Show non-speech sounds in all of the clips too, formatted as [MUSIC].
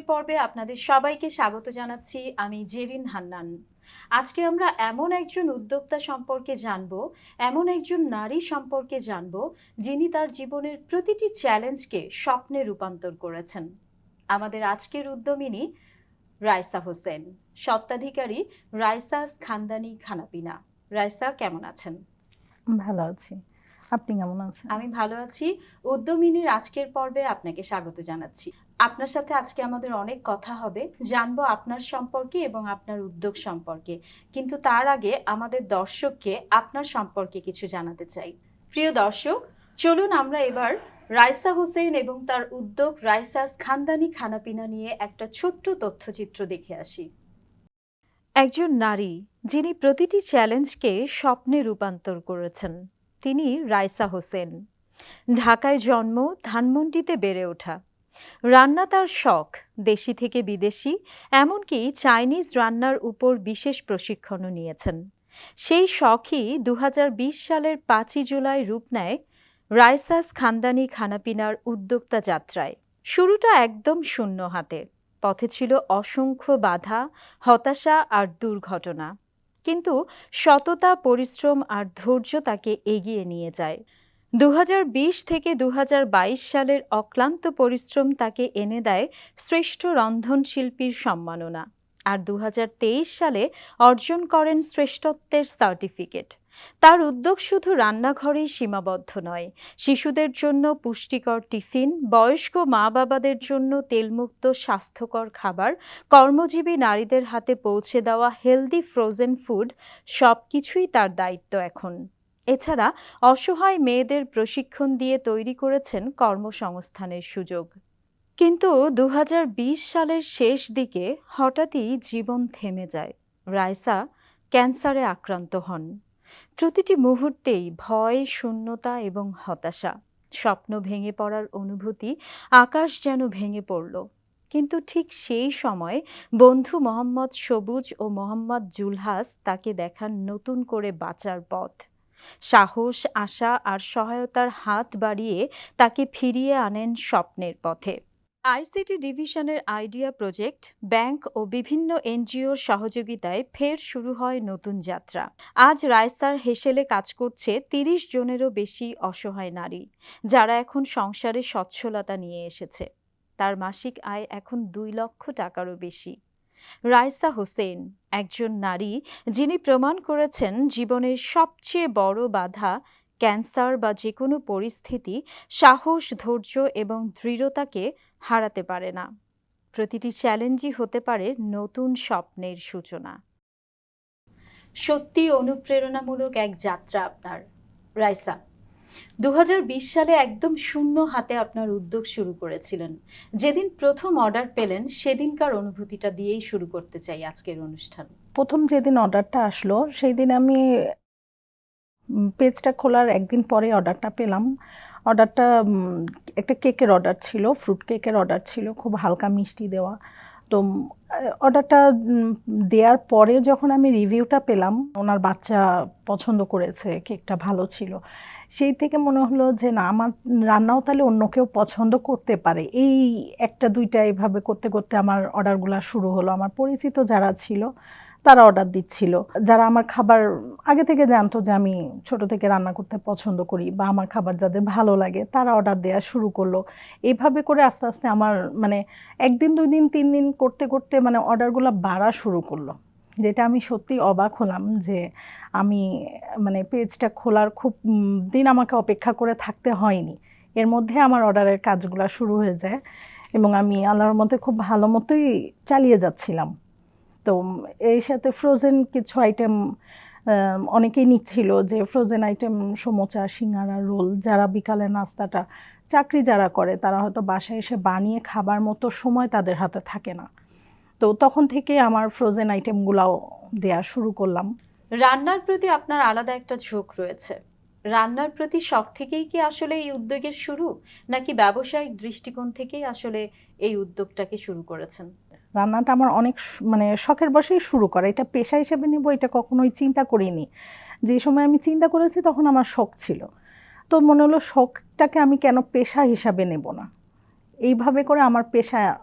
আজকের পর্বে আপনাদের সবাইকে স্বাগত জানাচ্ছি আমি জেরিন হান্নান। আজকে আমরা এমন একজন উদ্যোক্তা সম্পর্কে জানব এমন একজন নারী সম্পর্কে জানব যিনি তার জীবনের প্রতিটি চ্যালেঞ্জকে স্বপ্নে রূপান্তর করেছেন। আমাদের আজকের উদ্যমিনী রাইসা হোসেন সত্ত্বাধিকারী রাইসাস খানদানি খানাপিনা। রাইসা কেমন আছেন? ভালো আছি। আপনি কেমন আছেন? আমি ভালো আছি। উদ্যমিনীর আজকের পর্বে আপনাকে স্বাগত জানাচ্ছি। আপনার সাথে আজকে আমাদের অনেক কথা হবে। জানব আপনার সম্পর্কে এবং আপনার উদ্যোগ সম্পর্কে। কিন্তু তার আগে আমাদের দর্শককে আপনার সম্পর্কে কিছু জানাতে চাই। প্রিয় দর্শক, চলুন আমরা এবার রাইসা হোসেন এবং তার উদ্যোগ রাইসাস খানদানি খানাপিনা নিয়ে একটা ছোট্ট তথ্যচিত্র দেখে আসি। একজন নারী যিনি প্রতিটি চ্যালেঞ্জকে স্বপ্নে রূপান্তর করেছেন, তিনি রাইসা হোসেন ঢাকায় জন্ম, ধানমন্ডিতে বেড়ে ওঠা। রান্না তার শখ, দেশি থেকে বিদেশি, এমনকি চাইনিজ রান্নার উপর বিশেষ প্রশিক্ষণও নিয়েছেন। সেই শখই দু সালের পাঁচই জুলাই রূপ নেয় রাইসাস খানদানি খানাপিনার উদ্যোক্তা যাত্রায়। শুরুটা একদম শূন্য হাতে, পথে ছিল অসংখ্য বাধা, হতাশা আর দুর্ঘটনা। কিন্তু সততা, পরিশ্রম আর ধৈর্য তাকে এগিয়ে নিয়ে যায়। দু হাজার বিশ থেকে দু হাজার বাইশ সালের অক্লান্ত পরিশ্রম তাকে এনে দেয় শ্রেষ্ঠ রন্ধনশিল্পীর সম্মাননা। আর দু হাজার তেইশ সালে অর্জন করেন শ্রেষ্ঠত্বের সার্টিফিকেট। তার উদ্যোগ শুধু রান্নাঘরেই সীমাবদ্ধ নয়, শিশুদের জন্য পুষ্টিকর টিফিন, বয়স্ক মা বাবাদের জন্য তেলমুক্ত স্বাস্থ্যকর খাবার, কর্মজীবী নারীদের হাতে পৌঁছে দেওয়া হেলদি ফ্রোজেন ফুড সব কিছুই তার দায়িত্ব এখন। এছাড়া অসহায় মেয়েদের প্রশিক্ষণ দিয়ে তৈরি করেছেন কর্মসংস্থানের সুযোগ। কিন্তু দু হাজার বিশ সালের শেষ দিকে হঠাৎই জীবন থেমে যায়। রাইসা ক্যান্সারে আক্রান্ত হন। প্রতিটি মুহূর্তেই ভয়, শূন্যতা এবং হতাশা। স্বপ্ন ভেঙে পড়ার অনুভূতি আকাশ যেন ভেঙে পড়ল। কিন্তু ঠিক সেই সময় বন্ধু মোহাম্মদ সবুজ ও মোহাম্মদ জুলহাস তাকে দেখান নতুন করে বাঁচার পথ। সাহস, আশা আর সহায়তার হাত বাড়িয়ে তাকে ফিরিয়ে আনেন স্বপ্নের পথে। আইসিটি ডিভিশনের আইডিয়া প্রজেক্ট, ব্যাংক ও বিভিন্ন এনজিওর সহযোগিতায় ফের শুরু হয় নতুন যাত্রা। আজ রায়স্তার হেসেলে কাজ করছে তিরিশ জনেরও বেশি অসহায় নারী, যারা এখন সংসারে সচ্ছলতা নিয়ে এসেছে। তার মাসিক আয় এখন দুই লক্ষ টাকারও বেশি। রাইসা হোসেন, একজন নারী যিনি প্রমাণ করেছেন জীবনের সবচেয়ে বড় বাধা ক্যান্সার বা যে কোনো পরিস্থিতি সাহস, ধৈর্য এবং দৃঢ়তাকে হারাতে পারে না। প্রতিটি চ্যালেঞ্জই হতে পারে নতুন স্বপ্নের সূচনা। সত্যি অনুপ্রেরণামূলক এক যাত্রা আপনার। রাইসা দু হাজার বিশ সালে একদম শূন্য হাতে আপনার উদ্যোগ শুরু করেছিলেন। যেদিন প্রথম অর্ডার পেলেন, সেদিনকার অনুভূতিটা দিয়েই শুরু করতে চাই আজকের অনুষ্ঠান। প্রথম যেদিন অর্ডারটা আসলো সেই দিন আমি পেজটা খোলার একদিন পরে অর্ডারটা পেলাম। অর্ডারটা একটা কেকের অর্ডার ছিল, ফ্রুট কেকের অর্ডার ছিল, খুব হালকা মিষ্টি দেওয়া। তো অর্ডারটা দেওয়ার পরে যখন আমি রিভিউটা পেলাম, ওনার বাচ্চা পছন্দ করেছে, কেকটা ভালো ছিল। সেই থেকে মনে হলো যে না, আমার রান্নাও তাহলে অন্য কেউ পছন্দ করতে পারে। এই একটা, দুইটা এভাবে করতে করতে আমার অর্ডারগুলো শুরু হলো। আমার পরিচিত যারা ছিল, তারা অর্ডার দিচ্ছিল। যারা আমার খাবার আগে থেকে জানতো যে আমি ছোট থেকে রান্না করতে পছন্দ করি বা আমার খাবার যাদের ভালো লাগে, তারা অর্ডার দেওয়া শুরু করল। এইভাবে করে আস্তে আস্তে আমার মানে একদিন, দুই দিন, তিন দিন করতে করতে মানে অর্ডারগুলো বাড়া শুরু করল। যেটা আমি সত্যি অবাক হলাম যে আমি মানে পেজটা খোলার খুব দিন আমাকে অপেক্ষা করে থাকতে হয়নি। এর মধ্যে আমার অর্ডারের কাজগুলো শুরু হয়ে যায় এবং আমি আল্লাহর মধ্যে খুব ভালো মতোই চালিয়ে যাচ্ছিলাম। তো এর সাথে ফ্রোজেন কিছু আইটেম অনেকেই নিচ্ছিল যে frozen item samosa, singara, roll, যারা বিকালে নাস্তাটা, চাকরি যারা করে তারা হয়তো বাসায় এসে বানিয়ে খাবার মতো সময় তাদের হাতে থাকে না। তো তখন থেকে আমার ফ্রোজেন আইটেমগুলাও দেয়া শুরু করলাম। রান্নার প্রতি আপনার আলাদা একটা ঝোঁক রয়েছে। রান্নার প্রতি শখ থেকেই কি আসলে এই উদ্যোগের শুরু? নাকি ব্যবসায়িক দৃষ্টিকোণ থেকেই আসলে এই উদ্যোগটাকে শুরু করেছেন? রান্নাটা আমার অনেক মানে শখের বসেই শুরু করা। এটা পেশা হিসেবে নিব এটা কখনোই চিন্তা করিনি। যে সময় আমি চিন্তা করেছি তখন আমার শখ ছিল। তো মনে হলো শখটাকে আমি কেন পেশা হিসাবে নেব না? এইভাবে করে আমার পেশা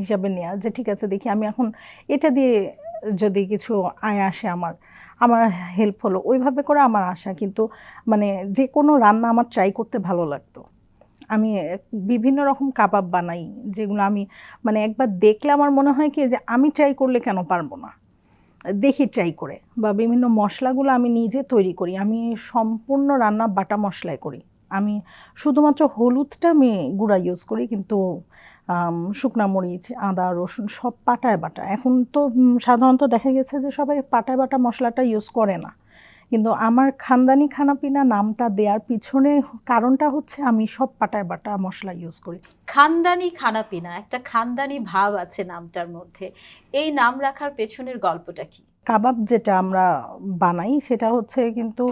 হিসাবে নেওয়া যে, ঠিক আছে, দেখি আমি এখন এটা দিয়ে যদি কিছু আয় আসে আমার আমার হেল্প হলো। ওইভাবে করে আমার আশা, কিন্তু মানে যে কোনো রান্না আমার ট্রাই করতে ভালো লাগতো। আমি বিভিন্ন রকম কাবাব বানাই, যেগুলো আমি মানে একবার দেখলে আমার মনে হয় কি যে, আমি ট্রাই করলে কেন পারব না? দেখি ট্রাই করে। বা বিভিন্ন মশলাগুলো আমি নিজে তৈরি করি। আমি সম্পূর্ণ রান্না বাটা মশলায় করি। আমি শুধুমাত্র হলুদটা আমি গুঁড়া ইউজ করি, কিন্তু শুকনা মরিচ আদা রসুন সব পাটায় বাটা। এখন তো সাধারণত দেখা গেছে যে সবাই পাটায় বাটা মশলাটা ইউজ করে না। কিন্তু আমার খানদানি খানাপিনা নামটা দেওয়ার পিছনে কারণটা হচ্ছে আমি সব পাটায় বাটা মশলা ইউজ করি। খানদানি খানাপিনা একটা খানদানি ভাব আছে নামটার মধ্যে। এই নাম রাখার পেছনের গল্পটা কি? কাবাব যেটা আমরা বানাই সেটা হচ্ছে কিন্তু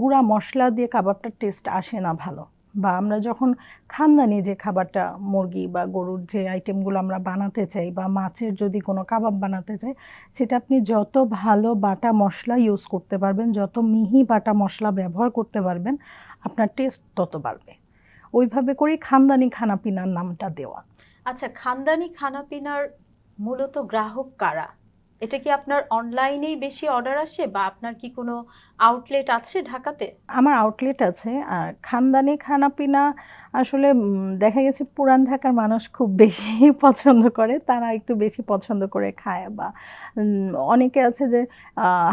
গুঁড়া মশলা দিয়ে কাবাবটার টেস্ট আসে না ভালো। বা আমরা যখন খানদানি যে খাবারটা, মুরগি বা গরুর যে আইটেমগুলো আমরা বানাতে চাই বা মাছের যদি কোনো কাবাব বানাতে চাই, সেটা আপনি যত ভালো বাটা মশলা ইউজ করতে পারবেন, যত মিহি বাটা মশলা ব্যবহার করতে পারবেন, আপনার টেস্ট তত বাড়বে। ওইভাবে করেই খানদানি খানাপিনার নামটা দেওয়া। আচ্ছা খানদানি খানাপিনার মূলত গ্রাহক কারা? এটা কি আপনার অনলাইনেই বেশি অর্ডার আসে বা আপনার কি কোনো আউটলেট আছে ঢাকাতে? আমার আউটলেট আছে। আর খানদানি, খানাপিনা আসলে দেখা গেছে পুরান ঢাকার মানুষ খুব বেশি [LAUGHS] পছন্দ করে। তারা একটু বেশি পছন্দ করে খায় বা অনেকে আছে যে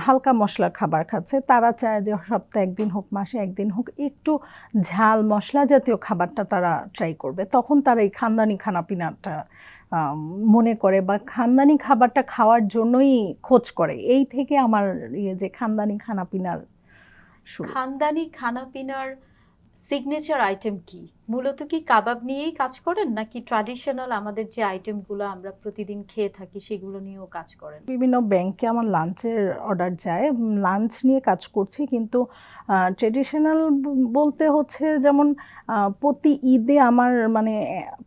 হালকা মশলা খাবার খাচ্ছে। তারা চায় যে সপ্তাহে একদিন হোক, মাসে একদিন হোক, একটু ঝাল মশলা জাতীয় খাবারটা তারা ট্রাই করবে। তখন তারা এই খানদানি, খানাপিনাটা মনে করে বা খানদানি খাবারটা খাওয়ার জন্যই খোঁজ করে। এই থেকে আমার ইয়ে যে খানদানি খানাপিনার খানদানি খানাপিনার সিগনেচার আইটেম কি? মূলত কি কাবাব নিয়েই কাজ করেন? নাকি ট্র্যাডিশনাল আমাদের যে আইটেমগুলো আমরা প্রতিদিন খেয়ে থাকি সেগুলো নিয়েও কাজ করেন? বিভিন্ন ব্যাংকে আমার লাঞ্চের অর্ডার যায়। লাঞ্চ নিয়ে কাজ করছি কিন্তু ট্রেডিশনাল বলতে হচ্ছে যেমন প্রতি ঈদে আমার মানে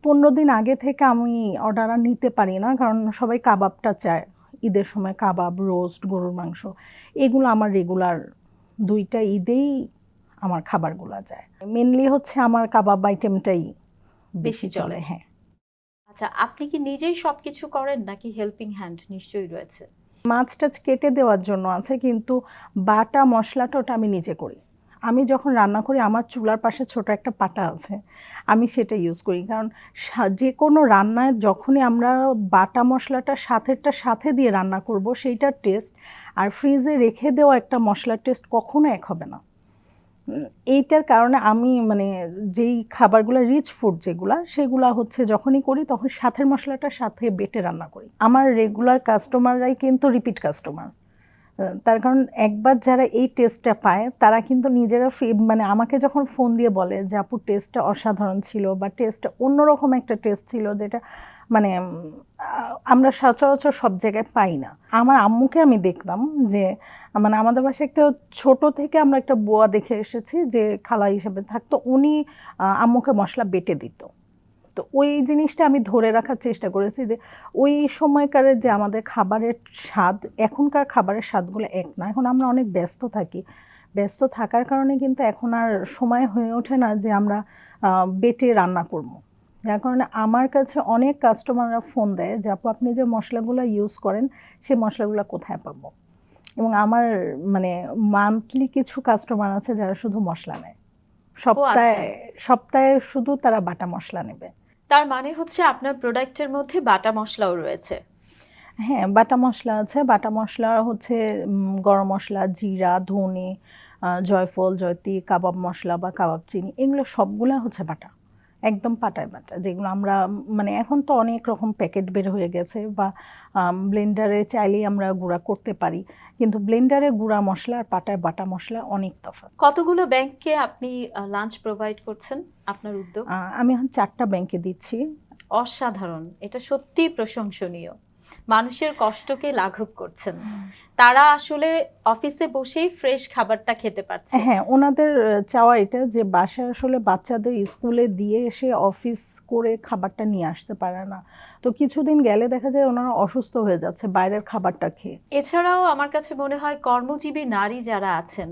পনেরো দিন আগে থেকে আমি অর্ডার আর নিতে পারি না কারণ সবাই কাবাবটা চায়। ঈদের সময় কাবাব রোস্ট গরুর মাংস এগুলো আমার রেগুলার দুইটা ঈদেই আমার খাবারগুলো যায়। মেনলি হচ্ছে আমার কাবাব আইটেমটাই বেশি। চলে হ্যাঁ। আচ্ছা আপনি কি নিজেই সব কিছু করেন নাকি হেল্পিং হ্যান্ড নিশ্চয়ই রয়েছে? মাছ টাছ কেটে দেওয়ার জন্য আছে, কিন্তু বাটা মশলাটা ওটা আমি নিজে করি। আমি যখন রান্না করি, আমার চুলার পাশে ছোট একটা পাটা আছে, আমি সেটা ইউজ করি। কারণ যে কোনো রান্নায় যখনই আমরা বাটা মশলাটা সাথেরটা সাথে দিয়ে রান্না করব, সেইটার টেস্ট আর ফ্রিজে রেখে দেওয়া একটা মশলার টেস্ট কখনো এক হবে না। এইটার কারণে আমি মানে যেই খাবারগুলো রিচ ফুড যেগুলো, সেগুলো হচ্ছে যখনই করি তখন সাথের মশলাটার সাথে বেটে রান্না করি। আমার রেগুলার কাস্টমাররাই কিন্তু রিপিট কাস্টমার তার কারণ একবার যারা এই টেস্টটা পায়, তারা কিন্তু নিজেরা মানে আমাকে যখন ফোন দিয়ে বলে যে, আপু টেস্টটা অসাধারণ ছিল বা টেস্টটা অন্যরকম একটা টেস্ট ছিল যেটা মানে আমরা সচরাচর সব জায়গায় পাই না। আমার আম্মুকে আমি দেখলাম যে মানে আমাদের বাসায় একটা ছোট থেকে আমরা একটা বোয়া দেখে এসেছি যে, খালা হিসেবে থাকতো, উনি আম্মুকে মশলা বেটে দিত। তো ওই জিনিসটা আমি ধরে রাখার চেষ্টা করেছি যে ওই সময়কারের যে আমাদের খাবারের স্বাদ এখনকার খাবারের স্বাদগুলো এক না। এখন আমরা অনেক ব্যস্ত থাকি। ব্যস্ত থাকার কারণে কিন্তু এখন আর সময় হয়ে ওঠে না যে আমরা বেটে রান্না করব। যার কারণে আমার কাছে অনেক কাস্টমাররা ফোন দেয় যে আপু আপনি যে মশলাগুলো ইউজ করেন সেই মশলাগুলো কোথায় পাবো? এবং আমার মানে মান্থলি কিছু কাস্টমার আছে যারা শুধু মশলা নেয়। সপ্তাহে সপ্তাহে শুধু তারা বাটা মশলা নেবে। তার মানে হচ্ছে আপনার প্রোডাক্টের মধ্যে বাটা মশলাও রয়েছে। হ্যাঁ বাটা মশলা আছে। বাটা মশলা হচ্ছে গরম মশলা, জিরা, ধনে জয়ফল জয়তি কাবাব মশলা বা কাবাব চিনি, এগুলো সবগুলো হচ্ছে বাটা। একদম পাটায় পাটা যেগুলো আমরা মানে এখন তো অনেক রকম প্যাকেট বের হয়ে গেছে বা ব্লেন্ডারে চাইলেই আমরা গুঁড়া করতে পারি কিন্তু ব্লেন্ডারে গুঁড়া মশলা আর পাটায় বাটা মশলা অনেক তফাৎ। কতগুলো ব্যাংককে আপনি লাঞ্চ প্রোভাইড করছেন আপনার উদ্যোগ? আমি এখন চারটা ব্যাংকে দিচ্ছি। অসাধারণ এটা সত্যি প্রশংসনীয়। মানুষের কষ্টকে লাঘব করছেন। তারা আসলে অফিসে বসেই ফ্রেশ খাবারটা খেতে পারছে হ্যাঁ ওনাদের চাওয়া এটা যে বাসায় আসলে বাচ্চাদের স্কুলে দিয়ে এসে অফিস করে খাবারটা নিয়ে আসতে পারে না। তো কিছুদিন গেলে দেখা যায় ওনারা অসুস্থ হয়ে যাচ্ছে বাইরের খাবারটা খেয়ে। এছাড়াও আমার কাছে মনে হয় কর্মজীবী নারী যারা আছেন,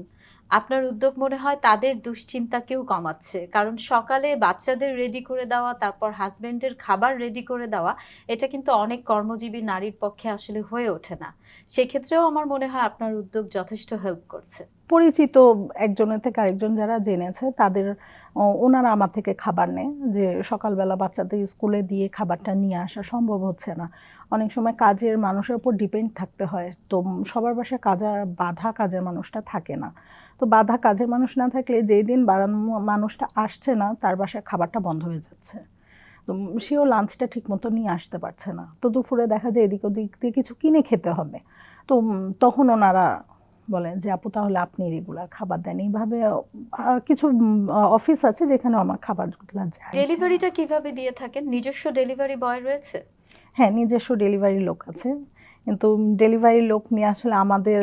আপনার উদ্যোগ মনে হয় তাদের দুশ্চিন্তাকেও কমাচ্ছে। কারণ সকালে বাচ্চাদের রেডি করে দেওয়া, তারপর হাজবেন্ডের খাবার রেডি করে দেওয়া, এটা কিন্তু অনেক কর্মজীবী নারীর পক্ষে আসলে হয়ে ওঠে না। সেক্ষেত্রেও আমার মনে হয় আপনার উদ্যোগ যথেষ্ট হেল্প করছে। পরিচিত একজনের থেকে আরেকজন যারা জেনেছে, তাদের ওনারা আমার থেকে খাবার নেয়। যে সকালবেলা বাচ্চাদের স্কুলে দিয়ে খাবারটা নিয়ে আসা সম্ভব হচ্ছে না। অনেক সময় কাজের মানুষের উপর ডিপেন্ড থাকতে হয়। তো সবার বাসায় কাজা, বাধা কাজের মানুষটা থাকে না। তো বাধা কাজের মানুষ না থাকলে যেই দিন মানুষটা আসছে না, তার বাসায় খাবারটা বন্ধ হয়ে যাচ্ছে। তো সেও লাঞ্চটা ঠিক মতো নিয়ে আসতে পারছে না। তো দুপুরে দেখা যায় এদিক ওদিক দিয়ে কিছু কিনে খেতে হবে। তো তখন ওনারা বলেন যে আপু তাহলে আপনি রেগুলার খাবার দেন। এইভাবে কিছু অফিস আছে যেখানে আমার খাবারগুলো যায় ডেলিভারিটা কীভাবে দিয়ে থাকেন? নিজস্ব ডেলিভারি বয় রয়েছে? হ্যাঁ নিজস্ব ডেলিভারি লোক আছে। কিন্তু ডেলিভারি লোক নিয়ে আসলে আমাদের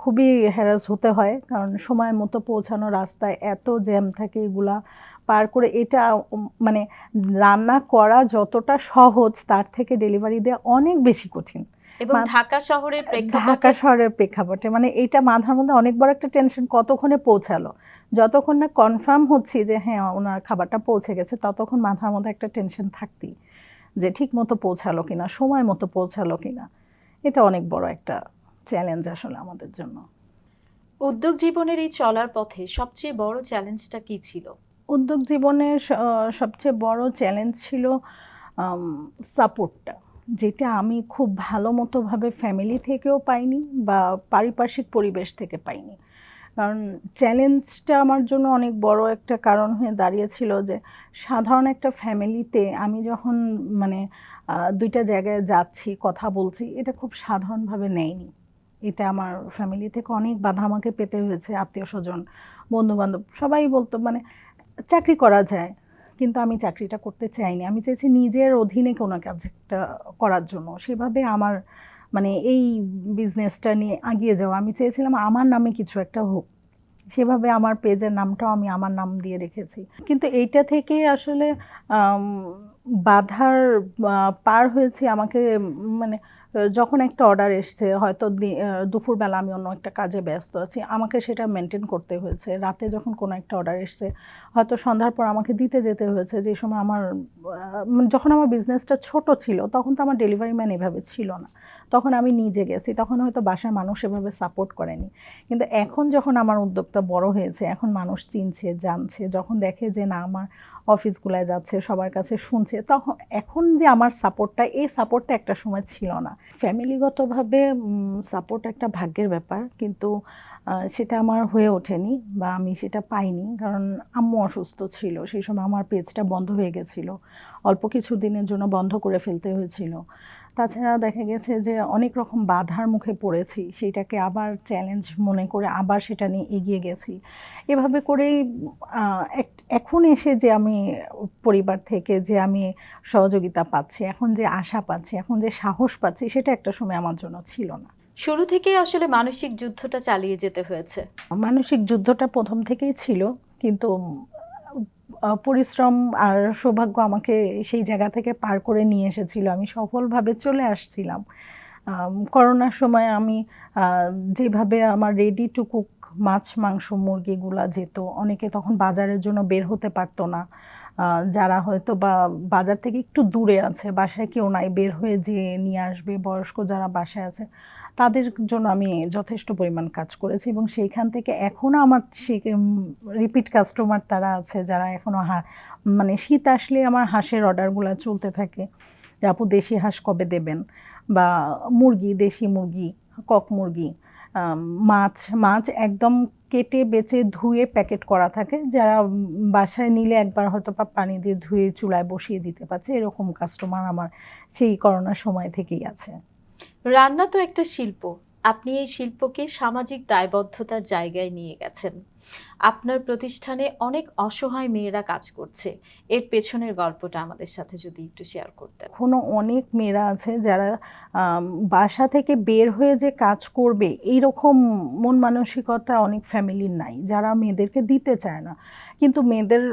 খুবই হ্যারাস হতে হয়। কারণ সময় মতো পৌঁছানো রাস্তায় এত জ্যাম থাকে এগুলা। পার করে এটা মানে রান্না করা যতটা সহজ তার থেকে ডেলিভারি দেওয়া অনেক বেশি কঠিন। এবং ঢাকা শহরের ঢাকা শহরের প্রেক্ষাপটে মানে এইটা মাথার মধ্যে অনেক বড় একটা টেনশন কতক্ষণে পৌঁছালো? যতক্ষণ না কনফার্ম হচ্ছি যে হ্যাঁ ওনার খাবারটা পৌঁছে গেছে ততক্ষণ মাথার মধ্যে একটা টেনশন থাকতেই যে ঠিক মতো পৌঁছালো কিনা সময় মতো পৌঁছালো কিনা। এটা অনেক বড় একটা চ্যালেঞ্জ আসলে আমাদের জন্য। উদ্যোগ জীবনের এই চলার পথে সবচেয়ে বড় চ্যালেঞ্জটা কি ছিল? উদ্যোগ জীবনের সবচেয়ে বড় চ্যালেঞ্জ ছিল সাপোর্টটা যেটা আমি খুব ভালো মতোভাবে ফ্যামিলি থেকেও পাইনি বা পারিপার্শ্বিক পরিবেশ থেকে পাইনি। কারণ চ্যালেঞ্জটা আমার জন্য অনেক বড় একটা কারণ হয়ে দাঁড়িয়েছিল যে, সাধারণ একটা ফ্যামিলিতে আমি যখন মানে দুইটা জায়গায় যাচ্ছি, কথা বলছি, এটা খুব সাধারণভাবে নেয়নি। এটা আমার ফ্যামিলি থেকে অনেক বাধা আমাকে পেতে হয়েছে আত্মীয় স্বজন বন্ধু বান্ধব সবাই বলতো মানে চাকরি করা যায় কিন্তু আমি চাকরিটা করতে চাইনি। আমি চেয়েছি নিজের অধীনে কোনো কাজ একটা করার জন্য। সেভাবে আমার মানে এই বিজনেসটা নিয়ে এগিয়ে যাওয়া। আমি চেয়েছিলাম আমার নামে কিছু একটা হোক। সেভাবে আমার পেজের নামটাও আমি আমার নাম দিয়ে রেখেছি। কিন্তু এইটা থেকে আসলে বাধার পার হয়েছে আমাকে মানে যখন একটা অর্ডার এসছে, হয়তো দুপুরবেলা আমি অন্য একটা কাজে ব্যস্ত আছি, আমাকে সেটা মেনটেন করতে হয়েছে। রাতে যখন কোনো একটা অর্ডার এসছে, হয়তো সন্ধ্যার পর আমাকে দিতে যেতে হয়েছে, যে সময় আমার মানে যখন আমার বিজনেসটা ছোট ছিল, তখন তো আমার ডেলিভারি ম্যান এভাবে ছিল না। তখন আমি নিজে গেছি, তখন হয়তো বাসার মানুষ এভাবে সাপোর্ট করেনি। কিন্তু এখন যখন আমার উদ্যোগটা বড় হয়েছে, এখন মানুষ চিনছে, জানছে, যখন দেখে যে না, আমার অফিসগুলায় যাচ্ছে, সবার কাছে শুনছে। তখন, এখন যে আমার সাপোর্টটা এই সাপোর্টটা একটা সময় ছিল না। ফ্যামিলিগতভাবে সাপোর্ট একটা ভাগ্যের ব্যাপার, কিন্তু সেটা আমার হয়ে ওঠেনি বা আমি সেটা পাইনি। কারণ আম্মু অসুস্থ ছিল, সেই সময় আমার পেজটা বন্ধ হয়ে গেছিল। অল্প কিছু দিনের জন্য বন্ধ করে ফেলতে হয়েছিল। তাছাড়া দেখা গেছে যে অনেক রকম বাধার মুখে পড়েছি সেটাকে আবার চ্যালেঞ্জ মনে করে আবার সেটা নিয়ে এগিয়ে গেছি। এভাবে করেই এখন এসে যে আমি পরিবার থেকে যে আমি সহযোগিতা পাচ্ছি এখন যে আশা পাচ্ছি এখন যে সাহস পাচ্ছি সেটা একটা সময় আমার জন্য ছিল না। শুরু থেকেই আসলে মানসিক যুদ্ধটা চালিয়ে যেতে হয়েছে। মানসিক যুদ্ধটা প্রথম থেকেই ছিল কিন্তু পরিশ্রম আর সৌভাগ্য আমাকে সেই জায়গা থেকে পার করে নিয়ে এসেছিল। আমি সফলভাবে চলে আসছিলাম। করোনার সময় আমি যেভাবে আমার রেডি টু কুক মাছ, মাংস, মুরগিগুলা যেত, অনেকে তখন বাজারের জন্য বের হতে পারতো না। যারা হয়তো বা বাজার থেকে একটু দূরে আছে, বাসায় কেউ নাই, বের হয়ে যেয়ে নিয়ে আসবে, বয়স্ক যারা বাসায় আছে তাদের জন্য আমি যথেষ্ট পরিমাণ কাজ করেছি এবং সেইখান থেকে এখনও আমার সেই রিপিট কাস্টমার তারা আছে যারা এখনও হা মানে শীত আসলে আমার হাঁসের অর্ডারগুলো চলতে থাকে। যে আপু দেশি হাঁস কবে দেবেন? বা মুরগি, দেশি মুরগি, কক মুরগি মাছ মাছ একদম কেটে, বেচে, ধুয়ে প্যাকেট করা থাকে। যারা বাসায় নিলে একবার হয়তো বা পানি দিয়ে ধুয়ে চুলায় বসিয়ে দিতে পারছে, এরকম কাস্টমার আমার সেই করোনার সময় থেকেই আছে। রান্না তো একটা শিল্প। আপনি এই শিল্পকে সামাজিক দায়বদ্ধতার জায়গায় নিয়ে গেছেন। আপনার প্রতিষ্ঠানে অনেক অসহায় মেয়েরা কাজ করছে। এর পেছনের গল্পটা আমাদের সাথে যদি একটু শেয়ার করতেন। এখনও অনেক মেয়েরা আছে যারা বাসা থেকে বের হয়ে যে কাজ করবে, এইরকম মন মানসিকতা অনেক ফ্যামিলির নাই। যারা মেয়েদেরকে দিতে চায় না। কিন্তু মেয়েদের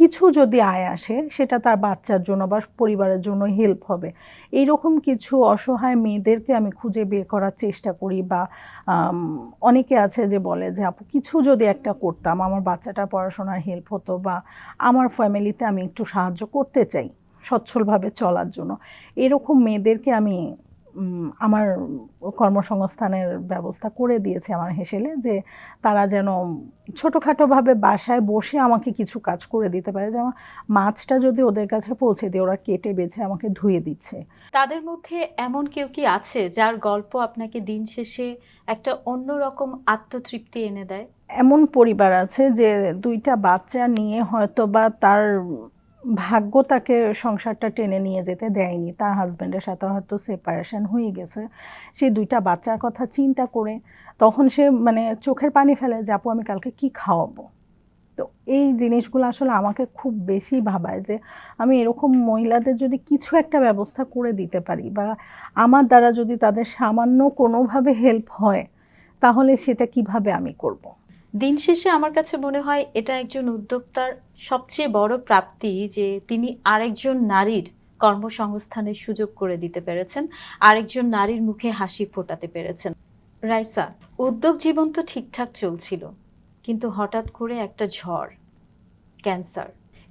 কিছু যদি আয় আসে, সেটা তার বাচ্চার জন্য বা পরিবারের জন্য হেল্প হবে। এইরকম কিছু অসহায় মেয়েদেরকে আমি খুঁজে বের করার চেষ্টা করি বা অনেকে আছে যে বলে যে, আপু, কিছু যদি একটা করতাম, আমার বাচ্চাটার পড়াশোনার হেল্প হতো বা আমার ফ্যামিলিতে আমি একটু সাহায্য করতে চাই, সচ্ছলভাবে চলার জন্য। এরকম মেয়েদেরকে আমি আমার কর্মসংস্থানের ব্যবস্থা করে দিয়েছে আমার হেসেলে যে তারা যেন ছোটোখাটোভাবে বাসায় বসে আমাকে কিছু কাজ করে দিতে পারে যেমন মাছটা যদি ওদের কাছে পৌঁছে দিয়ে ওরা কেটে বেছে আমাকে ধুয়ে দিচ্ছে। তাদের মধ্যে এমন কেউ কি আছে যার গল্প আপনাকে দিন শেষে একটা অন্যরকম আত্মতৃপ্তি এনে দেয়? এমন পরিবার আছে যে দুইটা বাচ্চা নিয়ে হয়তো বা তার ভাগ্য তাকে সংসারটা টেনে নিয়ে যেতে দেয়নি। তার হাজব্যান্ডের সাথে হয়তো সেপারেশন হয়ে গেছে। সে দুইটা বাচ্চার কথা চিন্তা করে তখন সে মানে চোখের পানি ফেলে যে, আপু, আমি কালকে কি খাওয়াবো? তো এই জিনিসগুলো আসলে আমাকে খুব বেশি ভাবায় যে, আমি এরকম মহিলাদের যদি কিছু একটা ব্যবস্থা করে দিতে পারি বা আমার দ্বারা যদি তাদের সামান্য কোনোভাবে হেল্প হয়, তাহলে সেটা কীভাবে আমি করব। দিন শেষে আমার কাছে মনে হয় এটা একজন উদ্যোক্তার সবচেয়ে বড় প্রাপ্তি যে তিনি আরেকজন নারীর কর্মসংস্থানের সুযোগ করে দিতে পেরেছেন, আরেকজন নারীর মুখে হাসি ফোটাতে পেরেছেন। রাইসা, উদ্যোগ জীবন তো ঠিকঠাক চলছিল, কিন্তু হঠাৎ করে একটা ঝড়, ক্যান্সার,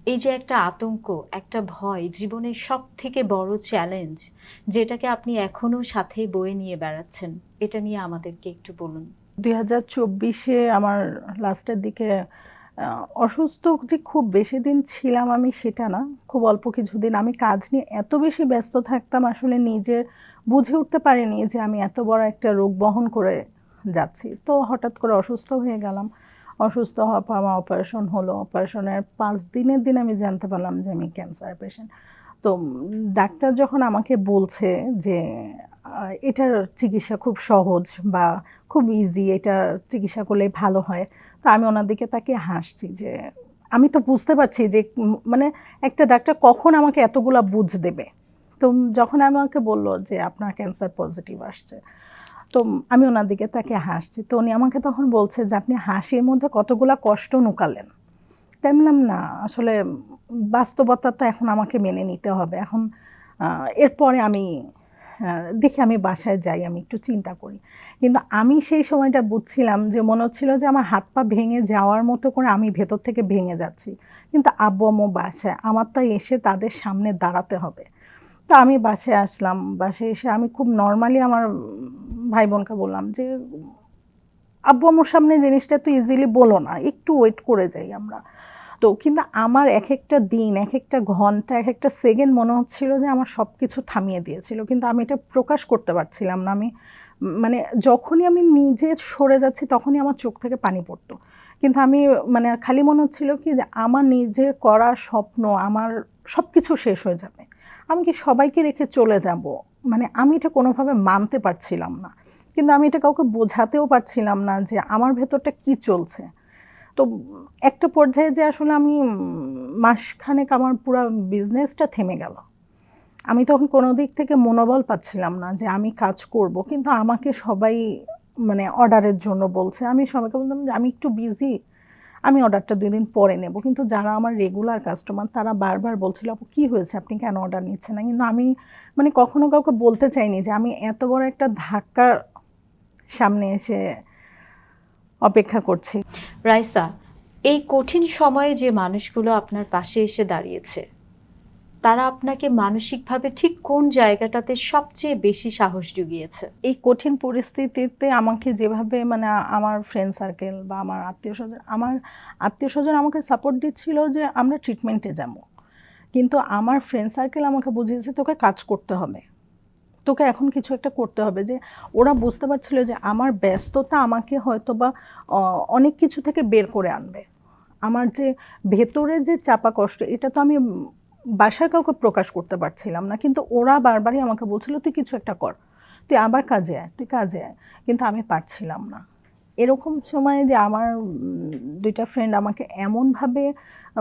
এই যে একটা আতঙ্ক, একটা ভয়, জীবনের সব থেকে বড় চ্যালেঞ্জ, যেটাকে আপনি এখনও সাথে বয়ে নিয়ে বেড়াচ্ছেন, এটা নিয়ে আমাদেরকে একটু বলুন। দুই হাজার চব্বিশে আমার লাস্টের দিকে অসুস্থ যে খুব বেশি দিন ছিলাম আমি সেটা না, খুব অল্প কিছুদিন আমি কাজ নিয়ে এত বেশি ব্যস্ত থাকতাম, আসলে নিজের বুঝে উঠতে পারিনি যে আমি এত বড় একটা রোগ বহন করে যাচ্ছি। তো হঠাৎ করে অসুস্থ হয়ে গেলাম। অসুস্থ হওয়ার পর আমার অপারেশন হলো। অপারেশনের পাঁচ দিনের দিন আমি জানতে পারলাম যে আমি ক্যান্সার পেশেন্ট তো ডাক্তার যখন আমাকে বলছে যে এটার চিকিৎসা খুব সহজ বা খুব ইজি এটা চিকিৎসা করলে ভালো হয়, তো আমি ওনার দিকে তাকে হাসছি যে, আমি তো বুঝতে পারছি যে মানে একটা ডাক্তার কখন আমাকে এতগুলা বুঝ দেবে? তো যখন আমাকে বলল যে, আপনার ক্যান্সার পজিটিভ আসছে। তো আমি ওনার দিকে তাকে হাসছি। তো উনি আমাকে তখন বলছে যে, আপনি হাসির মধ্যে কতগুলা কষ্ট নুকালেন। তাই বললাম না, আসলে বাস্তবতা তো এখন আমাকে মেনে নিতে হবে। এখন এরপরে আমি দেখি আমি বাসায় যাই, আমি একটু চিন্তা করি। কিন্তু আমি সেই সময়টা বুঝছিলাম যে, মনে হচ্ছিল যে, আমার হাত পা ভেঙে যাওয়ার মতো করে আমি ভেতর থেকে ভেঙে যাচ্ছি। কিন্তু আব্বু আম্মু বাসায়, আমার তো এসে তাদের সামনে দাঁড়াতে হবে। তো আমি বাসায় আসলাম, বাসায় এসে আমি খুব নর্মালি আমার ভাই বোনকে বললাম যে, আব্বু আম্মুর সামনে জিনিসটা তো ইজিলি বলো না, একটু ওয়েট করে যাই আমরা। তো কিন্তু আমার এক একটা দিন এক একটা ঘণ্টা এক একটা সেকেন্ড মনে হচ্ছিল যে আমার সব কিছু থামিয়ে দিয়েছিল। কিন্তু আমি এটা প্রকাশ করতে পারছিলাম না। আমি মানে যখনই আমি নিজে সরে যাচ্ছি তখনই আমার চোখ থেকে পানি পড়তো। কিন্তু আমি মানে খালি মনে হচ্ছিল কি যে আমার নিজের করা স্বপ্ন, আমার সব কিছু শেষ হয়ে যাবে। আমি কি সবাইকে রেখে চলে যাব? মানে আমি এটা কোনোভাবে মানতে পারছিলাম না। কিন্তু আমি এটা কাউকে বোঝাতেও পারছিলাম না যে আমার ভেতরটা কি চলছে। তো একটা পর্যায়ে যে আসলে আমি মাসখানেক আমার পুরো বিজনেসটা থেমে গেল। আমি তখন কোনো দিক থেকে মনোবল পাচ্ছিলাম না যে আমি কাজ করব, কিন্তু আমাকে সবাই মানে অর্ডারের জন্য বলছে। আমি সবাইকে বলতাম যে, আমি একটু বিজি আমি অর্ডারটা দুই দিন পরে নেব। কিন্তু যারা আমার রেগুলার কাস্টমার তারা বারবার বলছিল, আপু, কী হয়েছে? আপনি কেন অর্ডার নিচ্ছেন না? কিন্তু আমি মানে কখনো কাউকে বলতে চাইনি যে, আমি এত বড় একটা ধাক্কার সামনে এসে অপেক্ষা করছি। রাইসা এই কঠিন সময়ে যে মানুষগুলো আপনার পাশে এসে দাঁড়িয়েছে তারা আপনাকে মানসিকভাবে ঠিক কোন জায়গাটাতে সবচেয়ে বেশি সাহস জুগিয়েছে? এই কঠিন পরিস্থিতিতে আমাকে যেভাবে মানে আমার ফ্রেন্ড সার্কেল বা আমার আত্মীয় স্বজন আমার আত্মীয় স্বজন আমাকে সাপোর্ট দিচ্ছিল যে আমরা ট্রিটমেন্টে যাব। কিন্তু আমার ফ্রেন্ড সার্কেল আমাকে বুঝিয়েছে তোকে কাজ করতে হবে। তোকে এখন কিছু একটা করতে হবে যে ওরা বুঝতে পারছিল যে আমার ব্যস্ততা আমাকে হয়তো বা অনেক কিছু থেকে বের করে আনবে। আমার যে ভেতরে যে চাপা কষ্ট, এটা তো আমি বাসায় কাউকে প্রকাশ করতে পারছিলাম না। কিন্তু ওরা বারবারই আমাকে বলছিল, তুই কিছু একটা কর। তুই আবার কাজে আয়, তুই কাজে আয়। কিন্তু আমি পারছিলাম না। এরকম সময়ে যে আমার দুইটা ফ্রেন্ড আমাকে এমনভাবে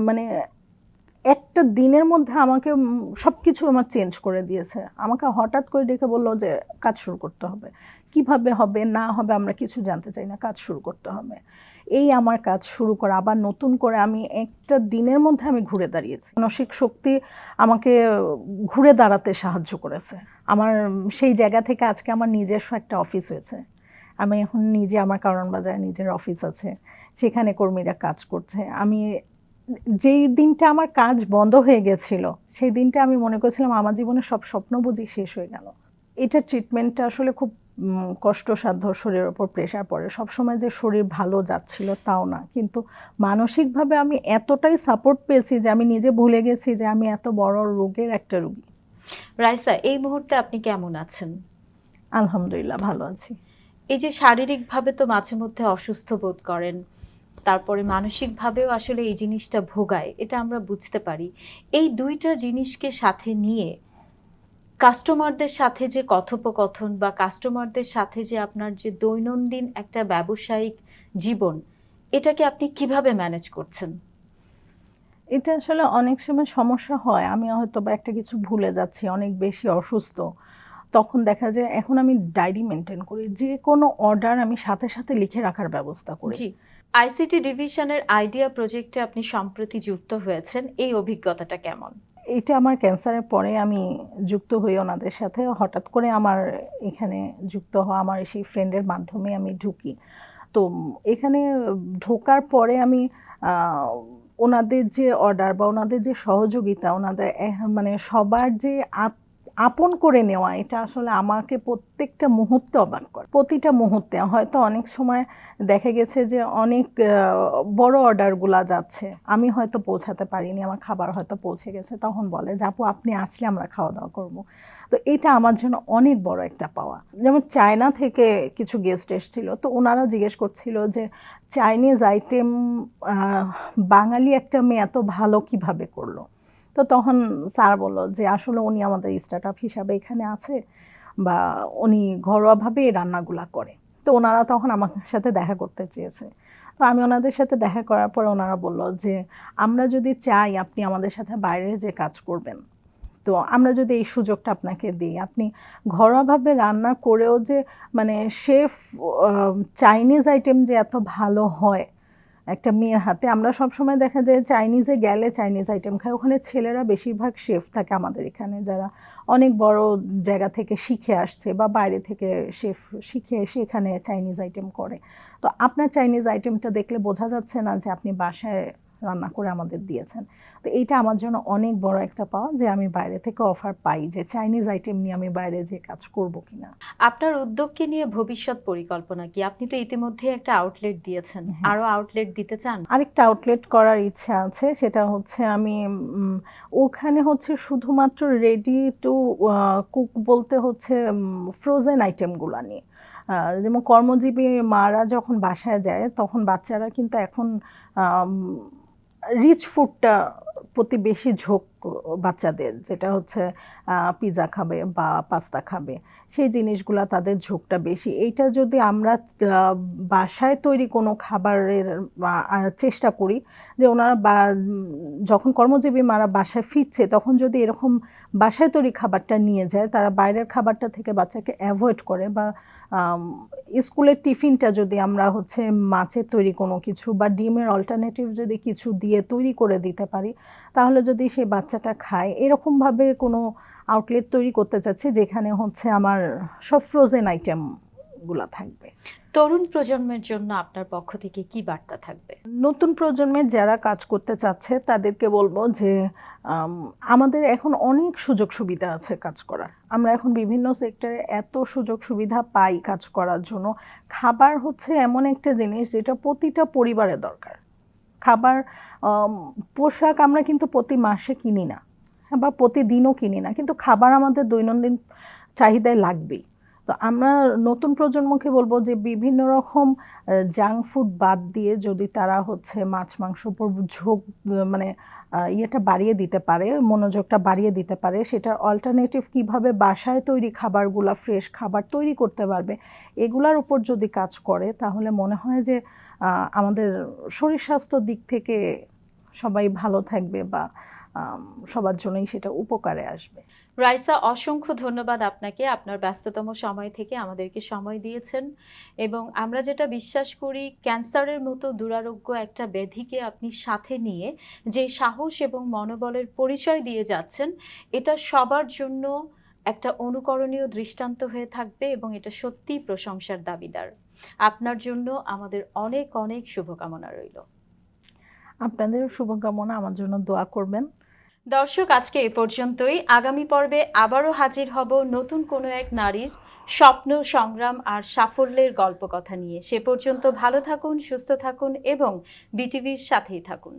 মানে একটা দিনের মধ্যে আমাকে সব কিছু আমার চেঞ্জ করে দিয়েছে। আমাকে হঠাৎ করে ডেকে বলল যে, কাজ শুরু করতে হবে। কীভাবে হবে, না হবে আমরা কিছু জানতে চাই না, কাজ শুরু করতে হবে। এই আমার কাজ শুরু করা, আবার নতুন করে আমি একটা দিনের মধ্যে আমি ঘুরে দাঁড়িয়েছি। মানসিক শক্তি আমাকে ঘুরে দাঁড়াতে সাহায্য করেছে। আমার, সেই জায়গা থেকে আজকে আমার নিজস্ব একটা অফিস হয়েছে। আমি এখন নিজে আমার কারণ বাজারে নিজের অফিস আছে। সেখানে কর্মীরা কাজ করছে। আমি যেই দিনটা আমার কাজ বন্ধ হয়ে গেছিল সেই দিনটা আমি মনে করেছিলাম আমার জীবনের সব স্বপ্ন বুঝি শেষ হয়ে গেল। এটা ট্রিটমেন্টটা আসলে খুব কষ্টসাধ্য শরীরের ওপর প্রেশার পড়ে। সবসময় যে শরীর ভালো যাচ্ছিল তাও না। কিন্তু মানসিকভাবে আমি এতটাই সাপোর্ট পেয়েছি যে আমি নিজে ভুলে গেছি যে আমি এত বড় রোগের একটা রুগী। রাইসা এই মুহূর্তে আপনি কেমন আছেন? আলহামদুলিল্লাহ ভালো আছি। এই যে শারীরিকভাবে তো মাঝে মধ্যে অসুস্থ বোধ করেন তারপরে মানসিকভাবেও আসলে এই জিনিসটা ভোগায় এটা আমরা বুঝতে পারি। এই দুইটা জিনিসকে সাথে নিয়ে কাস্টমারদের সাথে যে কথোপকথন বা কাস্টমারদের সাথে যে আপনার যে দৈনন্দিন একটা ব্যবসায়িক জীবন এটাকে আপনি কীভাবে ম্যানেজ করছেন? এটা আসলে অনেক সময় সমস্যা হয়। আমি হয়তো বা একটা কিছু ভুলে যাচ্ছি অনেক বেশি অসুস্থ। তখন দেখা যায় এখন আমি ডায়েরি মেনটেন করি। যে কোনো অর্ডার আমি সাথে সাথে লিখে রাখার ব্যবস্থা করি। আইসিটি ডিভিশনের আইডিয়া প্রজেক্টে আপনি সম্প্রতি যুক্ত হয়েছেন, এই অভিজ্ঞতাটা কেমন? এটা আমার ক্যান্সারের পরে আমি যুক্ত হই ওনাদের সাথে। হঠাৎ করে আমার এখানে যুক্ত হওয়া আমার সেই ফ্রেন্ডের মাধ্যমে আমি ঢুকি। তো এখানে ঢোকার পরে আমি ওনাদের যে অর্ডার বা ওনাদের যে সহযোগিতা, ওনাদের মানে সবার যে আত- আপন করে নেওয়া, এটা আসলে আমাকে প্রত্যেকটা মুহূর্তে অবাক করে। প্রতিটা মুহূর্তে, হয়তো অনেক সময় দেখা গেছে যে অনেক বড় অর্ডারগুলা যাচ্ছে, আমি হয়তো পৌঁছাতে পারিনি, আমার খাবার হয়তো পৌঁছে গেছে, তখন বলে যে, আপু, আপনি আসলে আমরা খাওয়া দাওয়া করব। তো এটা আমার জন্য অনেক বড় একটা পাওয়া। যেমন চায়না থেকে কিছু গেস্ট এসেছিল, তো ওনারা জিজ্ঞেস করছিল যে চাইনিজ আইটেম বাঙালি একটা মেয়ে এত ভালো কীভাবে করল? তো তখন স্যার বলল যে, আসলে উনি আমাদের স্টার্ট আপ হিসাবে এখানে আছে বা উনি ঘরোয়াভাবে এই রান্নাগুলা করে। তো ওনারা তখন আমার সাথে দেখা করতে চেয়েছে। তো আমি ওনাদের সাথে দেখা করার পর ওনারা বলল যে, আমরা যদি চাই আপনি আমাদের সাথে বাইরে যে কাজ করবেন, তো আমরা যদি এই সুযোগটা আপনাকে দিই, আপনি ঘরোয়াভাবে রান্না করেও যে মানে শেফ চাইনিজ আইটেম যে এত ভালো হয় একটা মেয়ের হাতে। আমরা সব সময় দেখা যায় চাইনিজে গেলে চাইনিজ আইটেম খায়। ওখানে ছেলেরা বেশিরভাগ শেফ থাকে আমাদের এখানে, যারা অনেক বড় জায়গা থেকে শিখে আসছে বা বাইরে থেকে শেফ শিখে এসে এখানে চাইনিজ আইটেম করে। তো আপনার চাইনিজ আইটেমটা দেখলে বোঝা যাচ্ছে না যে আপনি বাসায় রান্না করে আমাদের দিয়েছেন। তো এইটা আমার জন্য অনেক বড় একটা পাওয়া যে আমি বাইরে থেকে অফার পাই যে চাইনিজ আইটেম নিয়ে আমি বাইরে যে কাজ করব কিনা। আপনার উদ্যোগকে নিয়ে ভবিষ্যৎ পরিকল্পনা কি? আপনি তো ইতিমধ্যে একটা আউটলেট দিয়েছেন। হ্যাঁ। আরও আউটলেট দিতে চান? আরেকটা আউটলেট করার ইচ্ছা আছে সেটা হচ্ছে আমি ওখানে হচ্ছে শুধুমাত্র রেডি টু কুক বলতে হচ্ছে ফ্রোজেন আইটেমগুলো নিয়ে। যেমন কর্মজীবী মারা যখন বাসায় যায় তখন বাচ্চারা কিন্তু এখন রিচ ফুডটা প্রতি বেশি ঝোঁক বাচ্চাদের, যেটা হচ্ছে পিৎজা খাবে বা পাস্তা খাবে, সেই জিনিসগুলা তাদের ঝোঁকটা বেশি। এইটা যদি আমরা বাসায় তৈরি কোনো খাবারের চেষ্টা করি যে ওনারা বা, যখন কর্মজীবী মারা বাসায় ফিরছে, তখন যদি এরকম বাসায় তৈরি খাবারটা নিয়ে যায়, তারা বাইরের খাবারটা থেকে বাচ্চাকে অ্যাভয়েড করে বা স্কুলের টিফিনটা যদি আমরা হচ্ছে মাছের তৈরি কোনো কিছু বা ডিমের অল্টারনেটিভ যদি কিছু দিয়ে তৈরি করে দিতে পারি, তাহলে যদি সে বাচ্চাটা খায়, এরকমভাবে কোনো আউটলেট তৈরি করতে চাচ্ছি যেখানে হচ্ছে আমার সব ফ্রোজেন আইটেমগুলো থাকবে। তরুণ প্রজন্মের জন্য আপনার পক্ষ থেকে কি বার্তা থাকবে? নতুন প্রজন্মের যারা কাজ করতে চাচ্ছে, তাদেরকে বলব যে আমাদের এখন অনেক সুযোগ সুবিধা আছে কাজ করার। আমরা এখন বিভিন্ন সেক্টরে এত সুযোগ সুবিধা পাই কাজ করার জন্য। খাবার হচ্ছে এমন একটা জিনিস যেটা প্রতিটা পরিবারে দরকার। খাবার পোশাক আমরা কিন্তু প্রতি মাসে কিনি না, বা প্রতিদিনও কিনি না, কিন্তু খাবার আমাদের দৈনন্দিন চাহিদায় লাগবেই। তো আমরা নতুন প্রজন্মকে বলব যে বিভিন্ন রকম জাঙ্ক ফুড বাদ দিয়ে যদি তারা হচ্ছে মাছ, মাংস উপর ঝোঁক মানে ইয়েটা বাড়িয়ে দিতে পারে, মনোযোগটা বাড়িয়ে দিতে পারে, সেটার অল্টারনেটিভ কীভাবে বাসায় তৈরি খাবারগুলা ফ্রেশ খাবার তৈরি করতে পারবে, এগুলার উপর যদি কাজ করে, তাহলে মনে হয় যে আমাদের শরীর স্বাস্থ্যর দিক থেকে সবাই ভালো থাকবে বা সবার জন্যই সেটা উপকারে আসবে। রাইসা অসংখ্য ধন্যবাদ আপনাকে। আপনার ব্যস্ততম সময় থেকে আমাদেরকে সময় দিয়েছেন এবং আমরা যেটা বিশ্বাস করি ক্যান্সারের মতো দুরারোগ্য একটা ব্যাধিকে আপনি সাথে নিয়ে যে সাহস এবং মনোবলের পরিচয় দিয়ে যাচ্ছেন এটা সবার জন্য একটা অনুকরণীয় দৃষ্টান্ত হয়ে থাকবে এবং এটা সত্যিই প্রশংসার দাবিদার। আপনার জন্য আমাদের অনেক অনেক শুভকামনা রইল। আপনাদের শুভকামনা। আমার জন্য দোয়া করবেন। দর্শক, আজকে এ পর্যন্তই। আগামী পর্বে আবারও হাজির হব নতুন কোনো এক নারীর স্বপ্ন, সংগ্রাম আর সাফল্যের গল্প কথা নিয়ে। সে পর্যন্ত ভালো থাকুন, সুস্থ থাকুন এবং বিটিভির সাথেই থাকুন।